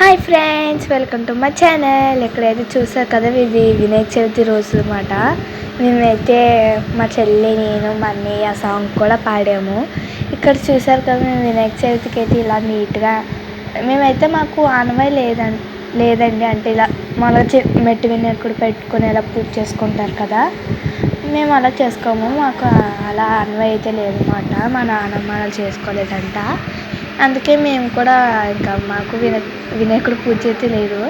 Hi friends welcome to my channel. ఎక్కడైతే చూసారు కదా ఇది వినాయక చవితి రోజు అనమాట మేమైతే మా చెల్లి నేను మా అన్నయ్య సాంగ్ కూడా పాడాము. ఇక్కడ చూసారు కదా మేము వినాయక చవితికి అయితే ఇలా నీట్గా మేమైతే మాకు ఆనవాయి లేదండి లేదండి. అంటే ఇలా మళ్ళీ చె మెట్టు వినాయకుడు పెట్టుకుని ఇలా పూజ చేసుకుంటారు కదా మేము అలా చేసుకోము. మాకు అలా ఆనవాయి అయితే లేదన్నమాట. మా నాన్నమ్మ అలా చేసుకోలేదంట. అందుకే మేము కూడా ఇంకా మాకు విన వినాయకుడు పూజ అయితే లేదు.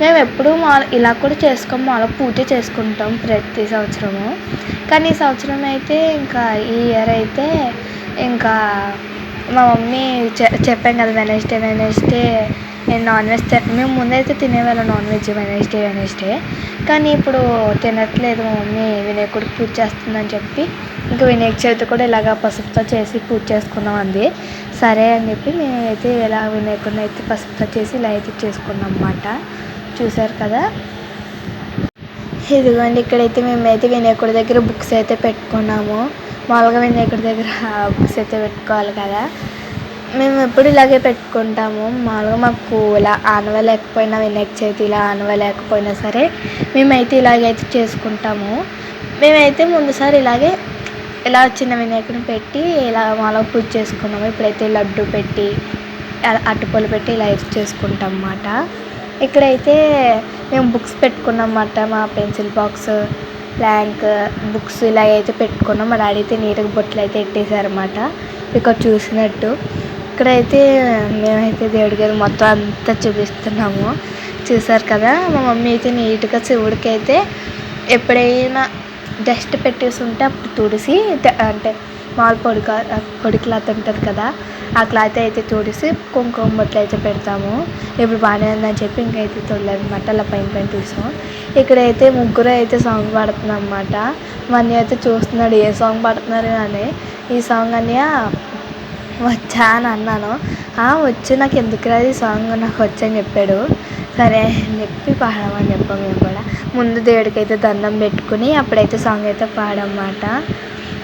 మేము ఎప్పుడూ మా ఇలా కూడా చేసుకోము మాలో పూజ చేసుకుంటాం ప్రతి సంవత్సరము. కానీ ఈ సంవత్సరం అయితే ఇంకా ఈ ఇయర్ అయితే ఇంకా మా మమ్మీ చె చెప్పాం కదా వెనస్డే వెనస్డే నేను నాన్ వెజ్ మేము ముందైతే తినేవాళ్ళం నాన్ వెజ్ వెనస్డే వెనస్డే కానీ ఇప్పుడు తినట్లేదు మా మమ్మీ వినాయకుడికి పూజ చేస్తుందని చెప్పి ఇంకా వినాయక చవితి కూడా ఇలాగ పసుపుతో చేసి పూజ చేసుకుందాం అంది. సరే అని చెప్పి మేమైతే ఇలా వినాయకుడిని అయితే పసుపుతో చేసి ఇలా అయితే చేసుకున్నాం అన్నమాట చూసారు కదా? ఇదిగోండి ఇక్కడైతే మేమైతే వినాయకుడి దగ్గర బుక్స్ అయితే పెట్టుకున్నాము. మామూలుగా వినాయకుడి దగ్గర బుక్స్ అయితే పెట్టుకోవాలి కదా? మేము ఎప్పుడు ఇలాగే పెట్టుకుంటాము. మామూలుగా మాకు ఇలా ఆనవ లేకపోయినా వినాయక చవితి ఇలా ఆనవ లేకపోయినా సరే మేమైతే ఇలాగైతే చేసుకుంటాము. మేమైతే ముందుసారి ఇలాగే ఇలా చిన్న వినాయకుడిని పెట్టి ఇలా మాలో పూజ చేసుకున్నాము. ఇప్పుడైతే లడ్డు పెట్టి అరటిపళ్ళు పెట్టి ఇలా చేసుకుంటాం అన్నమాట ఇక్కడైతే మేము బుక్స్ పెట్టుకున్నాం అన్నమాట మా పెన్సిల్ బాక్స్ బ్లాంక్ బుక్స్ ఇలా అయితే పెట్టుకున్నాం మా డాడీ అయితే నీట్గా బొట్లు అయితే పెట్టేశారన్నమాట ఇక్కడ చూసినట్టు. ఇక్కడైతే మేమైతే దేవుడి గారు మొత్తం అంతా చూపిస్తున్నాము. చూసారు కదా? మా మమ్మీ అయితే నీట్గా శివుడికి అయితే ఎప్పుడైనా డస్ట్ పెట్టేసి ఉంటే అప్పుడు తుడిసి అంటే మామూలు పొడి పొడి క్లాత్ ఉంటుంది కదా ఆ క్లాత్ అయితే తుడిసి కుంకుమ బొట్లు అయితే పెడతాము. ఇప్పుడు బాగానే ఉందని చెప్పి ఇంకైతే తొడలేదు అనమాట అలా పైన పైన తీసాం ఇక్కడైతే ముగ్గురు అయితే సాంగ్ పాడుతున్నాం అనమాట మా అయితే చూస్తున్నాడు ఏ సాంగ్ పాడుతున్నారు అని. ఈ సాంగ్ అన్నయ్య వచ్చా అని అన్నాను. వచ్చు నాకు ఎందుకు అది ఈ సాంగ్ నాకు వచ్చని చెప్పాడు. సరే అని చెప్పి పాడమని చెప్పాం మేము కూడా. ముందు దేవుడికి అయితే దండం పెట్టుకుని అప్పుడైతే సాంగ్ అయితే పాడమాట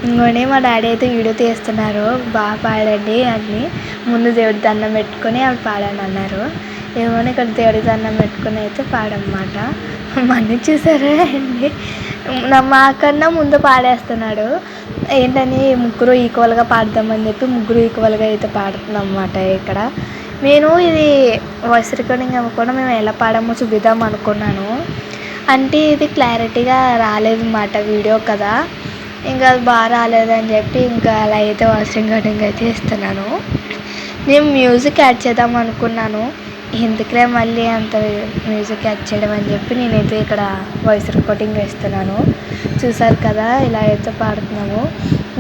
ఇంకోటి మా డాడీ అయితే వీడియో తీస్తున్నారు. బాగా పాడండి అని. ముందు దేవుడి దండం పెట్టుకొని అప్పుడు పాడాను అన్నారు. ఏమో ఇక్కడ దేవుడి దండం పెట్టుకుని అయితే పాడమాట మళ్ళీ చూసారా అండి? మాకన్నా ముందు పాడేస్తున్నాడు. ఏంటని ముగ్గురు ఈక్వల్గా పాడదామని చెప్పి ముగ్గురు ఈక్వల్గా అయితే పాడుతున్నాం అన్నమాట ఇక్కడ. నేను ఇది వాయిస్ రికార్డింగ్ అవ్వకుండా మేము ఎలా పాడామో చూపిద్దాం అనుకున్నాను. అంటే ఇది క్లారిటీగా రాలేదన్నమాట వీడియో కదా. ఇంకా అది బాగా రాలేదని చెప్పి ఇంకా అలా అయితే వాయిస్ రికార్డింగ్ అయితే ఇస్తున్నాను. నేను మ్యూజిక్ యాడ్ చేద్దాం అనుకున్నాను. ఎందుకులే మళ్ళీ అంత మ్యూజిక్ యాడ్ చేయడం అని చెప్పి నేనైతే ఇక్కడ వాయిస్ రికార్డింగ్ వేస్తున్నాను. చూసారు కదా ఇలా అయితే పాడుతున్నాము.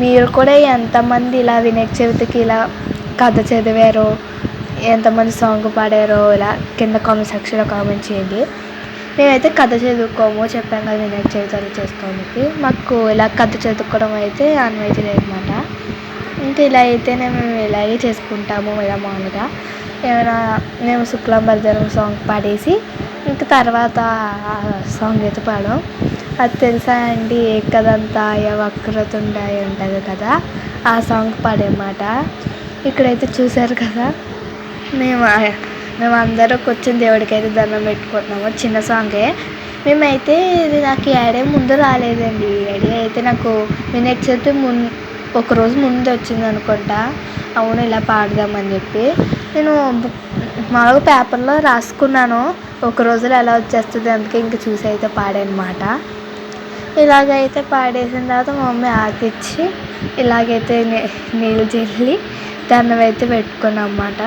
మీరు కూడా ఎంతమంది ఇలా వినాయక చవితికి ఇలా కథ చదివారో ఎంతమంది సాంగ్ పాడారో ఇలా కింద కామెంట్ సెక్షన్లో కామెంట్ చేయండి. మేమైతే కథ చదువుకోము చెప్పాం కదా వినాయక చవితి అలా చేసుకోవడానికి మాకు ఇలా కథ చదువుకోవడం అయితే అనుమతి లేదన్నమాట ఇంకా ఇలా అయితేనే మేము ఇలాగే చేసుకుంటాము ఇలా మామూలుగా. ఏమైనా మేము శుక్లం భరతరం సాంగ్ పాడేసి ఇంకా తర్వాత సాంగ్ అయితే పాడాం. అది తెలుసా అండి? ఏకదంతాయ వక్రతుండాయ ఉంటుంది కదా? ఆ సాంగ్ పాడేమాట ఇక్కడైతే చూశారు కదా? మేము మేము అందరూ కూర్చొని దేవుడికి అయితే దండం పెట్టుకుంటున్నాము. చిన్న సాంగే మేమైతే ఇది నాకు ఐడియా ముందు రాలేదండి. ఐడియా అయితే నాకు వినాయక ముందు ఒక ఒకరోజు ముందు వచ్చింది అనుకుంటా. అవును ఇలా పాడదామని చెప్పి. నేను మామూలుగా పేపర్లో రాసుకున్నాను. ఒక రోజులో ఎలా వచ్చేస్తుంది అందుకే ఇంక చూసి అయితే పాడానమాట. ఇలాగైతే పాడేసిన తర్వాత మా మమ్మీ ఆకిచ్చి ఇలాగైతే నీళ్ళు చల్లి దండం అయితే పెట్టుకున్నాం అన్నమాట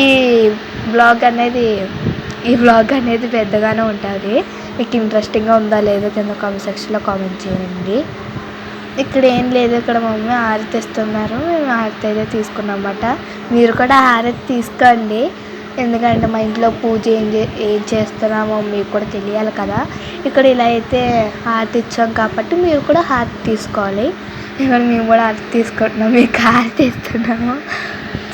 ఈ బ్లాగ్ అనేది ఈ బ్లాగ్ అనేది పెద్దగానే ఉంటుంది. మీకు ఇంట్రెస్టింగ్గా ఉందా లేదో కింద కామెంట్ సెక్షన్లో కామెంట్ చేయండి. ఇక్కడ ఏం లేదు ఇక్కడ మమ్మీ హారతి ఇస్తున్నారు మేము హారతి అయితే తీసుకున్నాం అన్నమాట మీరు కూడా హారతి తీసుకోండి. ఎందుకంటే మా ఇంట్లో పూజ ఏం చే ఏం చేస్తున్నామో మీకు కూడా తెలియాలి కదా. ఇక్కడ ఇలా అయితే హారతి ఇచ్చాం కాబట్టి మీరు కూడా హారతి తీసుకోవాలి. ఇక్కడ మేము కూడా హారతి తీసుకుంటున్నాం మీకు హారతి ఇస్తున్నాము.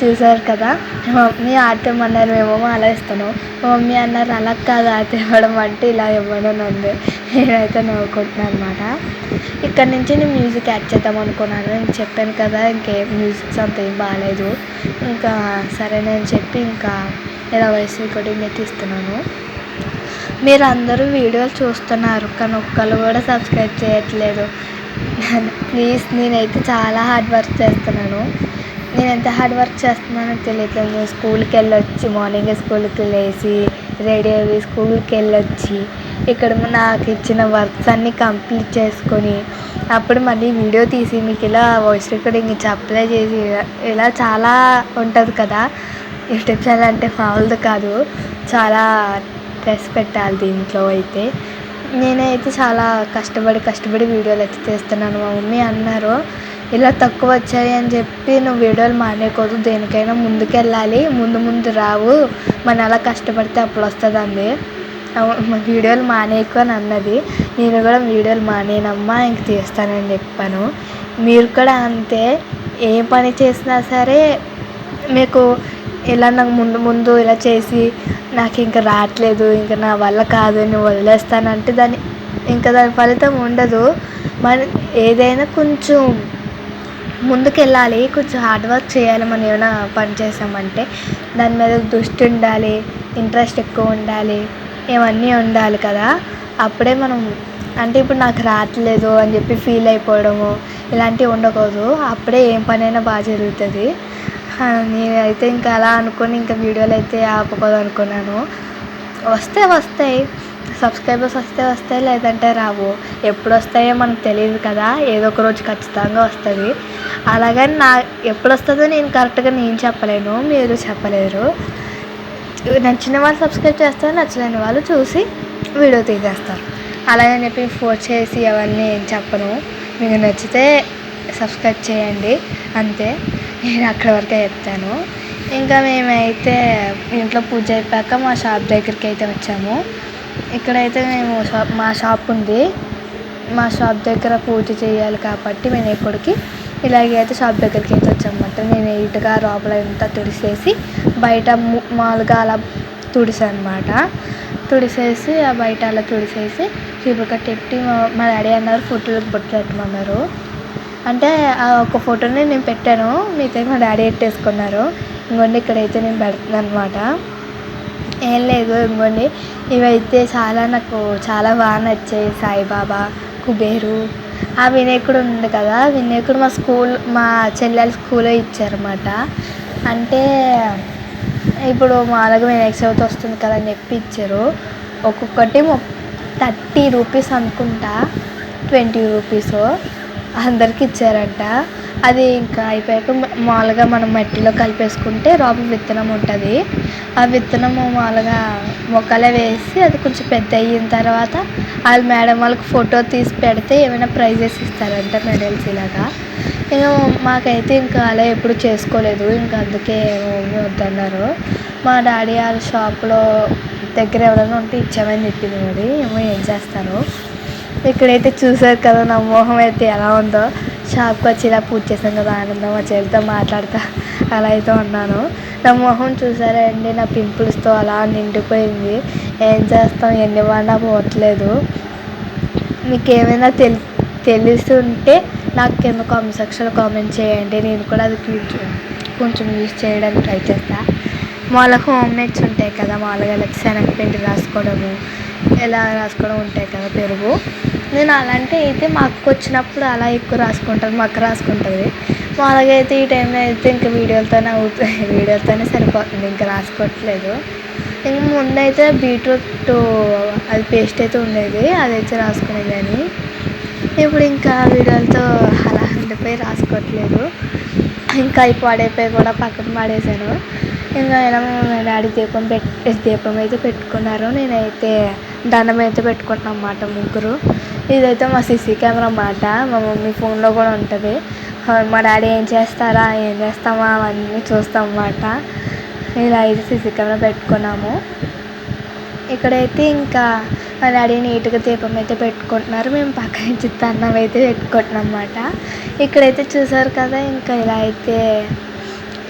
చూసారు కదా? మా మమ్మీ ఆట అన్నారు మేమేమో అలా ఇస్తాను మా మమ్మీ అన్నారు అలా కాదు ఆట ఇవ్వడం అంటే ఇలా ఇవ్వడం అంది నేనైతే నవ్వుకుంటున్నాను అనమాట ఇక్కడ నుంచి నేను మ్యూజిక్ యాడ్ చేద్దాం అనుకున్నాను. నేను చెప్పాను కదా ఇంకేం మ్యూజిక్స్ అంత ఏం బాగాలేదు. ఇంకా సరేనని చెప్పి ఇంకా ఇలా వయసు రికార్డింగ్ అయితే ఇస్తున్నాను మీరు అందరూ వీడియోలు చూస్తున్నారు కానీ ఒక్కళ్ళు కూడా సబ్స్క్రైబ్ చేయట్లేదు. ప్లీజ్ నేనైతే చాలా హార్డ్ వర్క్ చేస్తున్నాను. నేను ఎంత హార్డ్ వర్క్ చేస్తున్నానో తెలియట్లేదు. నేను స్కూల్కి వెళ్ళొచ్చి మార్నింగ్ స్కూల్కి లేచి రెడీ అయ్యి స్కూల్కి వెళ్ళొచ్చి ఇక్కడ నాకు ఇచ్చిన వర్క్స్ అన్నీ కంప్లీట్ చేసుకొని అప్పుడు మళ్ళీ వీడియో తీసి మీకు ఇలా వాయిస్ రికార్డింగ్ ఇచ్చి అప్లై చేసి ఇలా చాలా ఉంటుంది కదా. యూట్యూబ్ ఛానల్ అంటే మామూలుది కాదు చాలా స్ట్రెస్ పెట్టాలి దీంట్లో అయితే. నేనైతే చాలా కష్టపడి కష్టపడి వీడియోలు అయితే తీస్తున్నాను మా మమ్మీ అన్నారు ఇలా తక్కువ వచ్చాయి అని చెప్పి నువ్వు వీడియోలు మానేయకూడదు దేనికైనా ముందుకెళ్ళాలి ముందు ముందు రావు మనం అలా కష్టపడితే అప్పుడు వస్తుంది అంది వీడియోలు మానేయకు అని అన్నది. నేను కూడా వీడియోలు మానేనమ్మా ఇంక తీస్తానని చెప్పాను. మీరు కూడా అంతే ఏ పని చేసినా సరే మీకు ఇలా నాకు ముందు ముందు ఇలా చేసి నాకు ఇంకా రావట్లేదు ఇంకా నా వల్ల కాదు నేను వదిలేస్తానంటే దాని ఇంకా దాని ఫలితం ఉండదు. మన ఏదైనా కొంచెం ముందుకెళ్ళాలి కొంచెం హార్డ్ వర్క్ చేయాలి మనం ఏమైనా పని చేసామంటే దాని మీద దృష్టి ఉండాలి ఇంట్రెస్ట్ ఎక్కువ ఉండాలి ఇవన్నీ ఉండాలి కదా. అప్పుడే మనం అంటే ఇప్పుడు నాకు రావట్లేదు అని చెప్పి ఫీల్ అయిపోవడము ఇలాంటివి ఉండకూడదు. అప్పుడే ఏం పనైనా బాగా జరుగుతుంది. నేనైతే ఇంకా అలా అనుకుని ఇంకా వీడియోలు అయితే ఆపకూడదు అనుకున్నాను వస్తే వస్తాయి. సబ్స్క్రైబర్స్ వస్తే వస్తాయి లేదంటే రావు. ఎప్పుడు వస్తాయో మనకు తెలియదు కదా. ఏదో ఒక రోజు ఖచ్చితంగా వస్తుంది. అలాగని నా ఎప్పుడు వస్తుందో నేను కరెక్ట్గా నేను చెప్పలేను మీరు చెప్పలేరు. నచ్చిన వాళ్ళు సబ్స్క్రైబ్ చేస్తారు నచ్చలేని వాళ్ళు చూసి వీడియో తీసేస్తారు. అలాగని చెప్పి ఫోర్స్ చేసి అవన్నీ ఏం చెప్పను. మీకు నచ్చితే సబ్స్క్రైబ్ చేయండి. అంతే. నేను అక్కడ వరకే చెప్తాను. ఇంకా మేమైతే ఇంట్లో పూజ అయిపోయాక మా షాప్ దగ్గరికి అయితే వచ్చాము. ఇక్కడైతే మేము షాప్ మా షాప్ ఉంది. మా షాప్ దగ్గర పూజ చేయాలి కాబట్టి వినాయకుడికి ఇలాగే అయితే షాప్ దగ్గరికి అయితే వచ్చామన్నమాట. నేను నీట్గా లోపల అంతా తుడిసేసి బయట మామూలుగా అలా తుడిసాను తుడిసేసి ఆ బయట అలా తుడిసేసి చీపురు కట్టి పెట్టి మా డాడీ అన్నారు ఫోటోలకు బొట్లు పెట్టమన్నారు. అంటే ఆ ఒక ఫోటోనే నేను పెట్టాను. మీతో మా డాడీ పెట్టేసుకున్నారు ఇంకోండి ఇక్కడైతే నేను పెడుతున్నాను అనమాట ఏం లేదు ఇంకోండి. ఇవైతే చాలా నాకు చాలా బాగా నచ్చాయి. సాయిబాబా కుబేరు. ఆ వినాయకుడు ఉంది కదా వినాయకుడు మా స్కూల్ మా చెల్లెల స్కూల్లో ఇచ్చారన్నమాట. అంటే ఇప్పుడు మామూలుగా వినాయక చవితి వస్తుంది కదా అని చెప్పి ఇచ్చారు. ఒక్కొక్కటి థర్టీ రూపీస్ అనుకుంటా. Twenty rupees. అందరికి ఇచ్చారంట. అది ఇంకా అయిపోయాక మామూలుగా మనం మట్టిలో కలిపేసుకుంటే లోపల విత్తనం ఉంటుంది. ఆ విత్తనము మామూలుగా మొక్కలే వేసి అది కొంచెం పెద్ద అయిన తర్వాత వాళ్ళు మేడం వాళ్ళకి ఫోటో తీసి పెడితే ఏమైనా ప్రైజెస్ ఇస్తారంట మెడల్స్ ఇలాగా ఇంకా మాకైతే ఇంకా అలా ఎప్పుడు చేసుకోలేదు. ఇంకా అందుకే మమ్మీ వద్దన్నారు. మా డాడీ వాళ్ళ షాప్లో దగ్గర ఎవరైనా ఉంటే ఇచ్చామని చెప్పింది మరి. ఏమో ఏం చేస్తారు? ఇక్కడైతే చూసారు కదా నా మొహం అయితే ఎలా ఉందో. షాప్కి వచ్చి ఇలా పూజ చేశాను కదా ఆనందం మా చెల్లితో మాట్లాడుతా అలా అయితే ఉన్నాను. నా మొహం చూసారా అండి నా పింపుల్స్తో అలా నిండిపోయింది. ఏం చేస్తాం ఎన్ని వాడినా పోవట్లేదు. మీకు ఏమైనా తెలి తెలుస్తుంటే నాకు కింద కామెంట్ సెక్షన్లో కామెంట్ చేయండి. నేను కూడా అది కొంచెం కొంచెం యూజ్ చేయడానికి ట్రై చేస్తా. మామూలుగా హోమ్ మేడ్స్ ఉంటాయి కదా మామూలుగా ఇలా శనగపిండి రాసుకోవడము ఎలా రాసుకోవడం ఉంటాయి కదా పెరుగు. నేను అలాంటి అయితే మా అక్క వచ్చినప్పుడు అలా ఎక్కువ రాసుకుంటాను మా అక్క రాసుకుంటుంది మామూలుగా అయితే ఈ టైంలో అయితే ఇంకా వీడియోలతోనే అవుతుంది వీడియోలతోనే సరిపోతుంది ఇంకా రాసుకోవట్లేదు. ఇంకా ముందైతే బీట్రూట్ అది పేస్ట్ అయితే ఉండేది అది అయితే రాసుకునేదాన్ని ఇప్పుడు ఇంకా వీడియోలతో అలా ఉండిపోయి రాసుకోవట్లేదు. ఇంకా అవి పాడైపోయి కూడా పక్కన పాడేశాను. ఇంకా ఇలా మా డాడీ దీపం పెట్టి దీపం అయితే పెట్టుకున్నారు. నేనైతే దండం అయితే పెట్టుకుంటున్నాం అన్నమాట ముగ్గురు. ఇదైతే మా సీసీ కెమెరా అన్నమాట. మా మమ్మీ ఫోన్లో కూడా ఉంటుంది. మా డాడీ ఏం చేస్తారా? ఏం చేస్తామా? అవన్నీ చూస్తాం అన్నమాట. ఇలా అయితే సీసీ కెమెరా పెట్టుకున్నాము. ఇక్కడైతే ఇంకా మా డాడీ నీట్గా దీపం అయితే పెట్టుకుంటున్నారు. మేము పక్క నుంచి అన్నం అయితే పెట్టుకుంటున్నాం అన్నమాట. ఇక్కడైతే చూసారు కదా ఇంకా ఇలా అయితే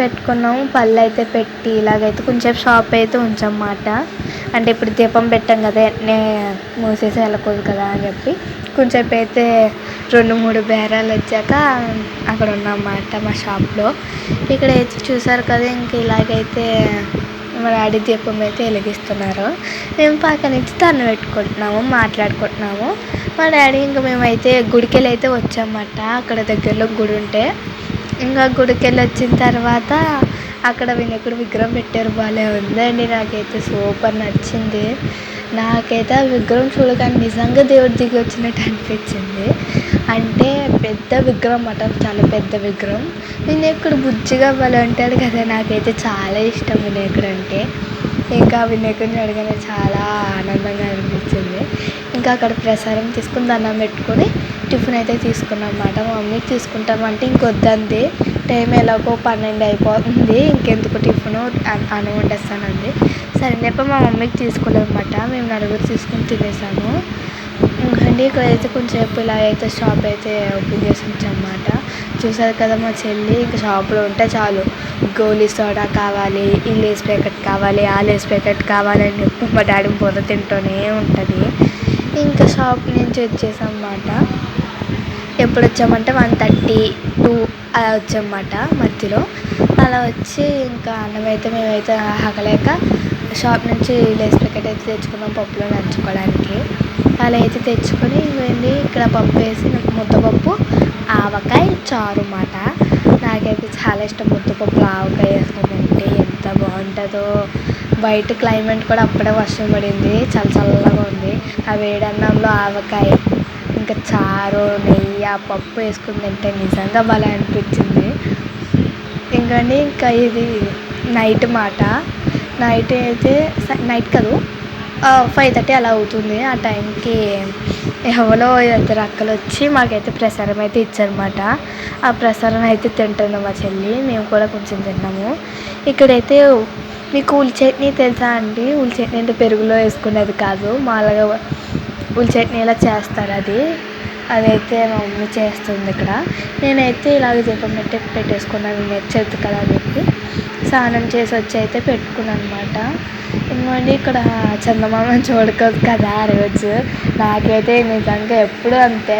పెట్టుకున్నాము పళ్ళు అయితే పెట్టి ఇలాగైతే కొంచెం షాప్ అయితే ఉంచమాట అంటే ఇప్పుడు దీపం పెట్టాం కదా వెంటనే మూసేసి వెళ్ళకూడదు కదా అని చెప్పి కొంచెం అయితే రెండు మూడు బేరాలు వచ్చాక అక్కడ ఉన్నామాట మా షాప్లో ఇక్కడ అయితే చూసారు కదా ఇంక ఇలాగైతే మా డాడీ దీపం అయితే వెలిగిస్తున్నారు. మేము పక్క నుంచి తను పెట్టుకుంటున్నాము మాట్లాడుకుంటున్నాము. మా డాడీ ఇంకా మేమైతే గుడికెళ్ళి అయితే వచ్చామన్నమాట అక్కడ దగ్గరలో గుడి ఉంటే. ఇంకా గుడికి వెళ్ళి వచ్చిన తర్వాత అక్కడ వినాయకుడు విగ్రహం పెట్టారు. భలే ఉందండి. నాకైతే సూపర్ నచ్చింది. నాకైతే ఆ విగ్రహం చూడగానే నిజంగా దేవుడు దిగి వచ్చినట్టు అనిపించింది. అంటే పెద్ద విగ్రహం అట చాలా పెద్ద విగ్రహం. వినాయకుడు బుజ్జిగా భలే ఉంటాడు కదా. నాకైతే చాలా ఇష్టం వినాయకుడు అంటే. ఇంకా వినాయకుడిని అడగనే చాలా ఆనందంగా అనిపించింది. ఇంకా అక్కడ ప్రసారం తీసుకుని దండం పెట్టుకొని టిఫిన్ అయితే తీసుకున్నాం అన్నమాట. మా మమ్మీకి తీసుకుంటామంటే ఇంకొద్దంది టైం ఎలాగో పన్నెండు అయిపోతుంది. ఇంకెందుకు టిఫిన్ అని వండేస్తానంది. సరే చెప్పి మా మమ్మీకి తీసుకోలేదన్నమాట మేము నలుగురు తీసుకుని తినేసాము. ఇంకండి ఇక్కడైతే కొంచెంసేపు ఇలా అయితే షాప్ అయితే ఓపెన్ చేసి ఉంచామన్నమాట చూసారు కదా మా చెల్లి ఇంకా షాప్లో ఉంటే చాలు. గోలీ సోడా కావాలి ఈ లేస్ ప్యాకెట్ కావాలి ఆ లేస్ ప్యాకెట్ కావాలి అని చెప్పి మా డాడీ బుర్ర తింటూనే ఉంటుంది. ఇంకా షాప్ నుంచి వచ్చేసాం అన్నమాట. ఎప్పుడు వచ్చామంటే వన్ థర్టీ టూ అలా వచ్చామన్నమాట మధ్యలో. అలా వచ్చి ఇంకా అన్నం అయితే మేమైతే ఆగలేక షాప్ నుంచి లేస్ ప్యాకెట్ అయితే తెచ్చుకున్నాం పప్పులో నంచుకోవడానికి. అలా అయితే తెచ్చుకొని ఇంకేంటి ఇక్కడ పప్పు వేసి నాకు ముద్దపప్పు ఆవకాయ చారు అన్నమాట. నాకైతే చాలా ఇష్టం ముద్దపప్పు ఆవకాయ వేసుకుంటే ఎంత బాగుంటుందో. బయట క్లైమేట్ కూడా అప్పుడే వర్షం పడింది చాలా చల్లగా ఉంది. ఆ వేడి అన్నంలో ఆవకాయ ఇంకా చారు నెయ్యి ఆ పప్పు వేసుకుని తింటే నిజంగా భలే అనిపించింది. ఇంకండి ఇంకా ఇది నైట్ మాట. నైట్ అయితే నైట్ కాదు? ఫైవ్ థర్టీ అలా అవుతుంది. ఆ టైంకి ఎవరో ఇద్దరు అక్కలు వచ్చి మాకైతే ప్రసారం అయితే ఇచ్చారన్నమాట. ఆ ప్రసారం అయితే తింటుంది మా చెల్లి. మేము కూడా కొంచెం తిన్నాము. ఇక్కడైతే మీకు ఉల్లి చట్నీ తెలుసా అండి? ఉల్లి చట్నీ అంటే పెరుగులో వేసుకునేది కాదు. మామూలుగా ఉల్లి చట్నీ ఇలా చేస్తారు అది? అదైతే మా మమ్మీ చేస్తుంది ఇక్కడ. నేనైతే ఇలాగ దీపం పెట్టి పెట్టేసుకున్నాను. నచ్చదు కదా అని చెప్పి స్నానం చేసి వచ్చి అయితే పెట్టుకున్నాను అనమాట ఇంకోండి ఇక్కడ చందమామని చూడకూడదు కదా రోజు. నాకైతే నిజంగా ఎప్పుడు అంతే.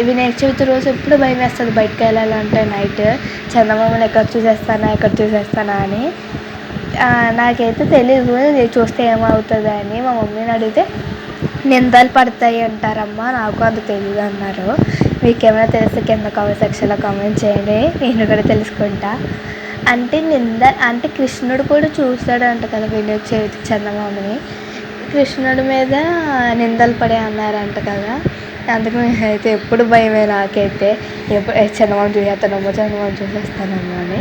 ఇవి నేను చెబుతూ రోజు ఎప్పుడు భయం వేస్తుంది బయటకు వెళ్ళాలంటే నైట్. చందమామని ఎక్కడ చూసేస్తానా ఎక్కడ చూసేస్తానా అని. నాకైతే తెలీదు. చూస్తే ఏమవుతుంది అని మా మమ్మీని అడిగితే నిందలు పడతాయి అంటారమ్మా. నాకు అది తెలియదు అన్నారు. మీకేమైనా తెలిస్తే కింద కామెంట్ సెక్షన్లో కామెంట్ చేయండి. నేను కూడా తెలుసుకుంటా. అంటే నింద అంటే కృష్ణుడు కూడా చూస్తాడంట కదా వినోద్ చవితి చందమామని. కృష్ణుడి మీద నిందలు పడే అన్నారంట కదా. అందుకు అయితే ఎప్పుడు భయమే నాకైతే. ఎప్పుడు చందమామ చూసేస్తానమ్మో చందమామ చూసేస్తానమ్మో అని.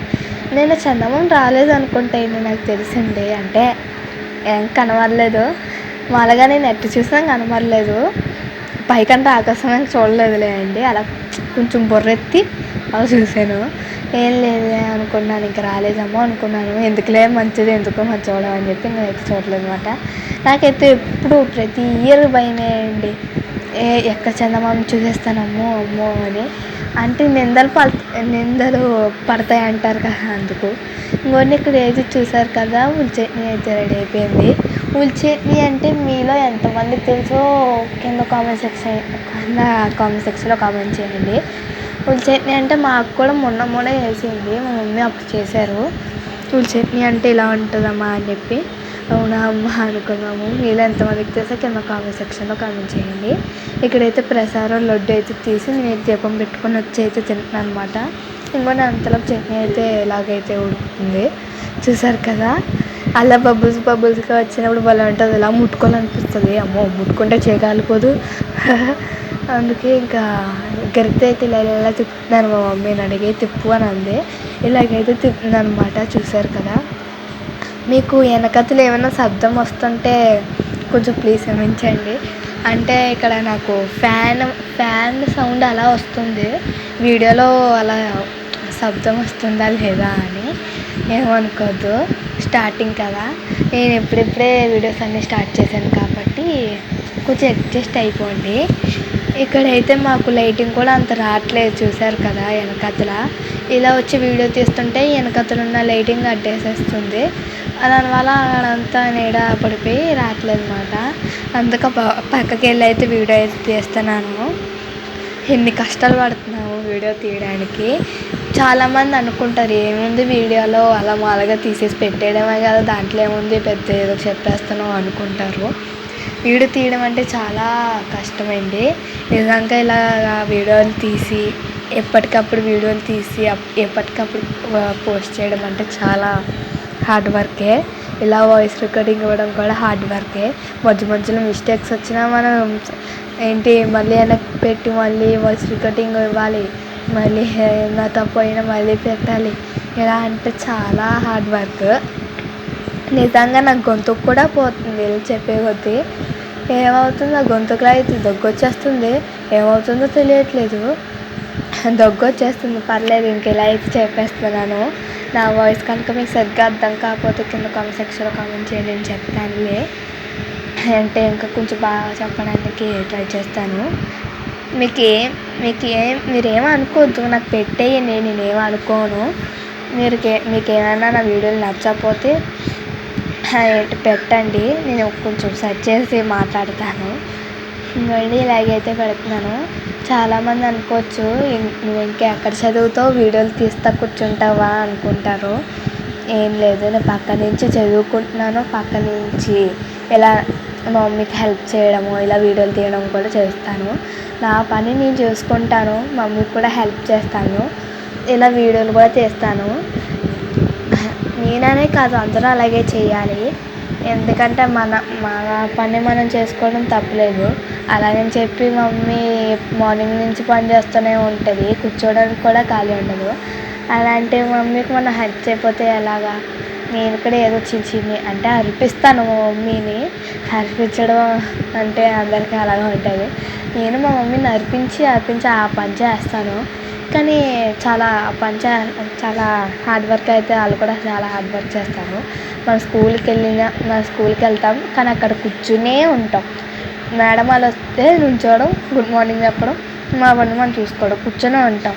నేను చందమామ రాలేదు అనుకుంటే నాకు తెలిసింది. అంటే ఏం కనబడలేదు. మామూలుగా నేను ఎట్టు చూసినా కనబడలేదు. పైకంటే ఆకాశం చూడలేదులే అండి. అలా కొంచెం బుర్రెత్తి అలా చూశాను. ఏం లేదులే అనుకున్నాను ఇంకా రాలేదమ్మో అనుకున్నాను. ఎందుకులే మంచిది ఎందుకో మంచి చూడడం అని చెప్పి నేనైతే చూడలేదు అనమాట నాకైతే ఎప్పుడు ప్రతి ఇయర్ భయమే అండి. ఏ ఎక్కడ చందమామ చూసేస్తానమ్మో అమ్మో అని. అంటే నిందలు పడ నిందలు పడతాయి అంటారు కదా అందుకు. ఇంకొన్ని ఇక్కడ ఏది చూసారు కదా ఉల్లి చట్నీ అయితే రెడీ అయిపోయింది. ఉల్లి చట్నీ అంటే మీలో ఎంతమందికి తెలుసో కింద కామెంట్ సెక్షన్ కింద కామెంట్ సెక్షన్లో కామెంట్ చేయండి. ఉల్లి చట్నీ అంటే మాకు కూడా మొన్న మొన్న చేసింది మా మమ్మీ అప్పుడు చేశారు. ఉల్లి చట్నీ అంటే ఇలా ఉంటుందమ్మా అని చెప్పి. అవునా అమ్మ అనుకున్నాము. మీలో ఎంతమందికి తెలుసో కింద కామెంట్ సెక్షన్లో కామెంట్ చేయండి. ఇక్కడైతే ప్రసారం లడ్డు అయితే తీసి నేను దీపం పెట్టుకొని వచ్చి అయితే తింటున్నాను అనమాట ఇంకో అంతలో చట్నీ అయితే ఎలాగైతే ఉడుకుతుంది చూసారు కదా? అలా బబుల్స్ బబుల్స్గా వచ్చినప్పుడు భలే ఉంటుంది. ఇలా ముట్టుకోవాలనిపిస్తుంది. అమ్మో ముట్టుకుంటే చేయగలిపోదు అందుకే ఇంకా గరిటె అయితే ఇలా ఇలా తిప్పుతున్నాను మా మమ్మీని అడిగి తిప్పు అని అంది. ఇలాగైతే తిప్పుతుంది అనమాట చూసారు కదా. మీకు వెనకతలు ఏమైనా శబ్దం వస్తుంటే కొంచెం ప్లీజ్ క్షమించండి. అంటే ఇక్కడ నాకు ఫ్యాన్ ఫ్యాన్ సౌండ్ అలా వస్తుంది. వీడియోలో అలా శబ్దం వస్తుందా లేదా అని ఏమనుకోద్దు. స్టార్టింగ్ కదా. నేను ఇప్పుడిప్పుడే వీడియోస్ అన్నీ స్టార్ట్ చేశాను కాబట్టి కొంచెం అడ్జస్ట్ అయిపోండి. ఇక్కడైతే మాకు లైటింగ్ కూడా అంత రావట్లేదు చూసారు కదా వెనకతల. ఇలా వచ్చి వీడియో తీస్తుంటే వెనకతలు ఉన్న లైటింగ్ అడ్డేసేస్తుంది. దానివల్ల అక్కడంతా నీడ పడిపోయి రావట్లేదు అనమాట అందుకే పక్కకి వెళ్ళి అయితే వీడియో అయితే తీస్తున్నాను. ఎన్ని కష్టాలు పడుతున్నాము వీడియో తీయడానికి. చాలామంది అనుకుంటారు ఏముంది వీడియోలో అలా మాలగా తీసేసి పెట్టేయడమే కదా దాంట్లో ఏముంది పెద్ద ఏదో చెప్పేస్తున్నావు అనుకుంటారు. వీడియో తీయడం అంటే చాలా కష్టమండి. నిజంగా ఇలా వీడియోలు తీసి ఎప్పటికప్పుడు వీడియోలు తీసి అప్- ఎప్పటికప్పుడు పోస్ట్ చేయడం అంటే చాలా హార్డ్ వర్కే. ఇలా వాయిస్ రికార్డింగ్ ఇవ్వడం కూడా హార్డ్ వర్కే. మధ్య మధ్యలో మిస్టేక్స్ వచ్చినా మనం ఏంటి మళ్ళీ వెనక్కి పెట్టి మళ్ళీ వాయిస్ రికార్డింగ్ ఇవ్వాలి. మళ్ళీ నాతో పోయినా మళ్ళీ పెట్టాలి. ఎలా అంటే చాలా హార్డ్ వర్క్ నిజంగా నా గొంతుకు కూడా పోతుంది ఇలా చెప్పే కొద్దీ. ఏమవుతుందో నా గొంతుకులో అయితే దగ్గు వచ్చేస్తుంది ఏమవుతుందో తెలియట్లేదు. దగ్గు వచ్చేస్తుంది పర్లేదు ఇంకెలా అయితే చెప్పేస్తున్నాను. నా వాయిస్ కనుక మీకు సరిగ్గా అర్థం కాకపోతే కింద కామెంట్ సెక్షన్లో కామెంట్ చేయండి నేను చెప్తానులే. అంటే ఇంకా కొంచెం బాగా చెప్పడానికి ట్రై చేస్తాను. మీకు ఏం మీకు ఏం మీరేం అనుకోవద్దు నాకు పెట్టేయండి నేనేం అనుకోను మీరు మీకు ఏమైనా నా వీడియోలు నచ్చకపోతే పెట్టండి. నేను కొంచెం సెర్చ్ చేసి మాట్లాడతాను. మళ్ళీ ఇలాగైతే పెడుతున్నాను. చాలామంది అనుకోవచ్చు నువ్వు ఇంకా ఎక్కడ చదువుతావు వీడియోలు తీస్తా కూర్చుంటావా అనుకుంటారు. ఏం లేదు నేను పక్క నుంచి చదువుకుంటున్నాను పక్క నుంచి ఇలా మా మమ్మీకి హెల్ప్ చేయడము ఇలా వీడియోలు తీయడం కూడా చేస్తాను. నా పని నేను చూసుకుంటాను మమ్మీకి కూడా హెల్ప్ చేస్తాను ఇలా వీడియోలు కూడా తీస్తాను. నేననే కాదు అందరూ అలాగే చేయాలి. ఎందుకంటే మన మన పని మనం చేసుకోవడం తప్పలేదు. అలాగని చెప్పి మమ్మీ మార్నింగ్ నుంచి పని చేస్తూనే ఉంటుంది కూర్చోడానికి కూడా ఖాళీ ఉండదు. అలాంటి మమ్మీకి మనం హెల్ప్ చేయకపోతే ఎలాగా? నేను కూడా ఏదో చిన్న చిన్ని అంటే అర్పిస్తాను మా మమ్మీని. అర్పించడం అంటే అందరికీ అలాగే ఉంటుంది. నేను మా మమ్మీని అర్పించి అర్పించి ఆ పని చేస్తాను. కానీ చాలా పని చే చాలా హార్డ్ వర్క్ అయితే వాళ్ళు కూడా చాలా హార్డ్ వర్క్ చేస్తారు. మన స్కూల్కి వెళ్ళిన మన స్కూల్కి వెళ్తాం కానీ అక్కడ కూర్చునే ఉంటాం. మేడం వాళ్ళు వస్తే నుంచోవడం గుడ్ మార్నింగ్ చెప్పడం మా మనం చూసుకోవడం కూర్చొనే ఉంటాం.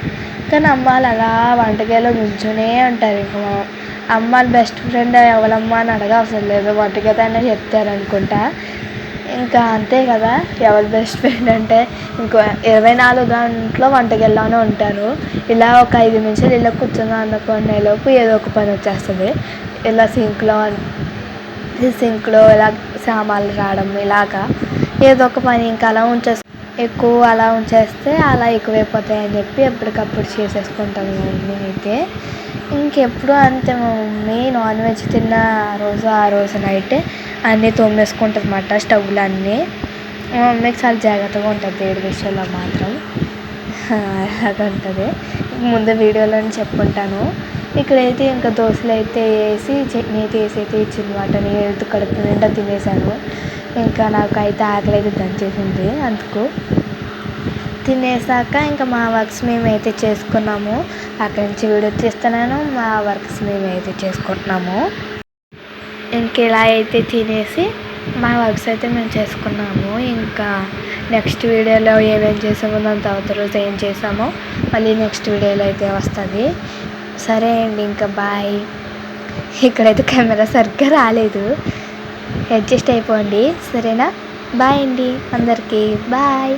కానీ అమ్మ వాళ్ళు అలా వంటగదిలో నుంచునే ఉంటారు ఇంకా మా అమ్మ బెస్ట్ ఫ్రెండ్ ఎవరమ్మా అని అడగ అవసరం లేదు. వంటగది అనే చెప్తారు అనుకుంటా ఇంకా అంతే కదా ఎవరి బెస్ట్ ఫ్రెండ్ అంటే ఇంకో ఇరవై నాలుగు గంటలు వంటగదిలోనే ఉంటారు. ఇలా ఒక ఐదు నిమిషాలు ఇలా కూర్చున్నాం అనుకునే లోపు ఏదో ఒక పని వచ్చేస్తుంది. ఇలా సింక్లో సింక్లో ఇలా సామాన్లు రావడం ఇలాగా ఏదో ఒక పని ఇంకా అలా ఉంచేస్తే ఎక్కువ అలా ఉంచేస్తే అలా ఎక్కువైపోతాయి అని చెప్పి ఎప్పటికప్పుడు చేసేసుకుంటాము మా అయితే. ఇంకెప్పుడు అంతే మా మమ్మీ నాన్ వెజ్ తిన్న రోజు ఆ రోజు నైట్ అన్నీ తోమేసుకుంటుంది అన్నమాట స్టవ్లు అన్నీ మా మమ్మీకి చాలా జాగ్రత్తగా ఉంటుంది దేవుడి విషయంలో మాత్రం. అలాగ ఉంటుంది. ముందు వీడియోలో చెప్పుకుంటాను. ఇక్కడైతే ఇంకా దోశలు అయితే వేసి చట్నీ అయితే వేసి అయితే ఇచ్చిందన్నమాట నేను కడుపు నిండా తినేసాను. ఇంకా నాకు అయితే ఆకలి అయితే దంచేసింది అందుకు. తినేసాక ఇంకా మా వర్క్స్ మేమైతే చేసుకున్నాము. అక్కడి నుంచి వీడియో తీస్తున్నాను మా వర్క్స్ మేమైతే చేసుకుంటున్నాము. ఇంక ఇలా అయితే తినేసి మా వర్క్స్ అయితే మేము చేసుకున్నాము. ఇంకా నెక్స్ట్ వీడియోలో ఏమేం చేసామో దాని తర్వాత రోజు ఏం చేసామో మళ్ళీ నెక్స్ట్ వీడియోలో అయితే వస్తుంది. సరే అండి ఇంకా బాయ్. ఇక్కడైతే కెమెరా సరిగ్గా రాలేదు. అడ్జస్ట్ అయిపోండి. సరేనా? బాయ్ అండి. అందరికీ బాయ్.